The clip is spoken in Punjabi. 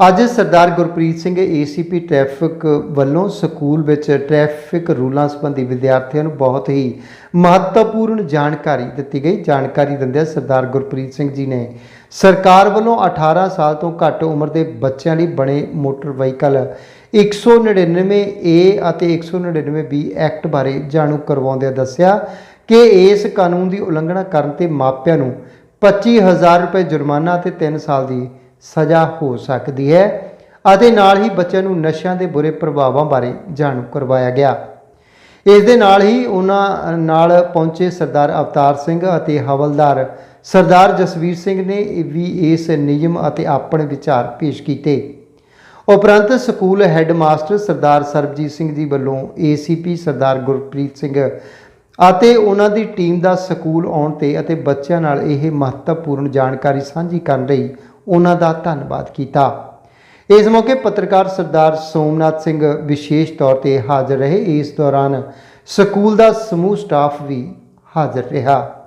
ਅੱਜ ਸਰਦਾਰ ਗੁਰਪ੍ਰੀਤ ਸਿੰਘ ਏਸੀਪੀ ਟ੍ਰੈਫਿਕ ਵੱਲੋਂ ਸਕੂਲ ਵਿੱਚ ਟ੍ਰੈਫਿਕ ਰੂਲਾਂ ਸੰਬੰਧੀ ਵਿਦਿਆਰਥੀਆਂ ਨੂੰ ਬਹੁਤ ਹੀ ਮਹੱਤਵਪੂਰਨ ਜਾਣਕਾਰੀ ਦਿੱਤੀ ਗਈ। ਜਾਣਕਾਰੀ ਦਿੰਦਿਆਂ ਸਰਦਾਰ ਗੁਰਪ੍ਰੀਤ ਸਿੰਘ ਜੀ ਨੇ ਸਰਕਾਰ ਵੱਲੋਂ 18 ਸਾਲ ਤੋਂ ਘੱਟ ਉਮਰ ਦੇ ਬੱਚਿਆਂ ਲਈ ਬਣੇ ਮੋਟਰ ਵਹੀਕਲ 199 ਏ ਅਤੇ 199 ਬੀ ਐਕਟ ਬਾਰੇ ਜਾਣੂ ਕਰਵਾਉਂਦਿਆਂ ਦੱਸਿਆ ਕਿ ਇਸ ਕਾਨੂੰਨ ਦੀ ਉਲੰਘਣਾ ਕਰਨ ਤੇ ਮਾਪਿਆਂ ਨੂੰ 25000 ਰੁਪਏ ਜੁਰਮਾਨਾ ਅਤੇ 3 ਸਾਲ ਦੀ ਸਜ਼ਾ ਹੋ ਸਕਦੀ ਹੈ ਅਤੇ ਨਾਲ ਹੀ ਬੱਚਿਆਂ ਨੂੰ ਨਸ਼ਿਆਂ ਦੇ ਬੁਰੇ ਪ੍ਰਭਾਵਾਂ ਬਾਰੇ ਜਾਣੂ ਕਰਵਾਇਆ ਗਿਆ। ਇਸ ਦੇ ਨਾਲ ਹੀ ਉਹਨਾਂ ਨਾਲ ਪਹੁੰਚੇ ਸਰਦਾਰ ਅਵਤਾਰ ਸਿੰਘ ਅਤੇ ਹਵਲਦਾਰ ਸਰਦਾਰ ਜਸਵੀਰ ਸਿੰਘ ਨੇ ਵੀ ਇਸ ਨਿਯਮ ਅਤੇ ਆਪਣੇ ਵਿਚਾਰ ਪੇਸ਼ ਕੀਤੇ। ਉਪਰੰਤ ਸਕੂਲ ਹੈੱਡਮਾਸਟਰ ਸਰਦਾਰ ਸਰਬਜੀਤ ਸਿੰਘ ਜੀ ਵੱਲੋਂ ਏਸੀਪੀ ਸਰਦਾਰ ਗੁਰਪ੍ਰੀਤ ਸਿੰਘ ਅਤੇ ਉਹਨਾਂ ਦੀ ਟੀਮ ਦਾ ਸਕੂਲ ਆਉਣ ਤੇ ਅਤੇ ਬੱਚਿਆਂ ਨਾਲ ਇਹ ਮਹੱਤਵਪੂਰਨ ਜਾਣਕਾਰੀ ਸਾਂਝੀ ਕਰਨ ਲਈ ਉਹਨਾਂ ਦਾ ਧੰਨਵਾਦ ਕੀਤਾ। ਇਸ ਮੌਕੇ ਪੱਤਰਕਾਰ ਸਰਦਾਰ ਸੋਮਨਾਥ ਸਿੰਘ ਵਿਸ਼ੇਸ਼ ਤੌਰ ਤੇ ਹਾਜ਼ਰ ਰਹੇ। ਇਸ ਦੌਰਾਨ ਸਕੂਲ ਦਾ ਸਮੂਹ ਸਟਾਫ ਵੀ ਹਾਜ਼ਰ ਰਿਹਾ।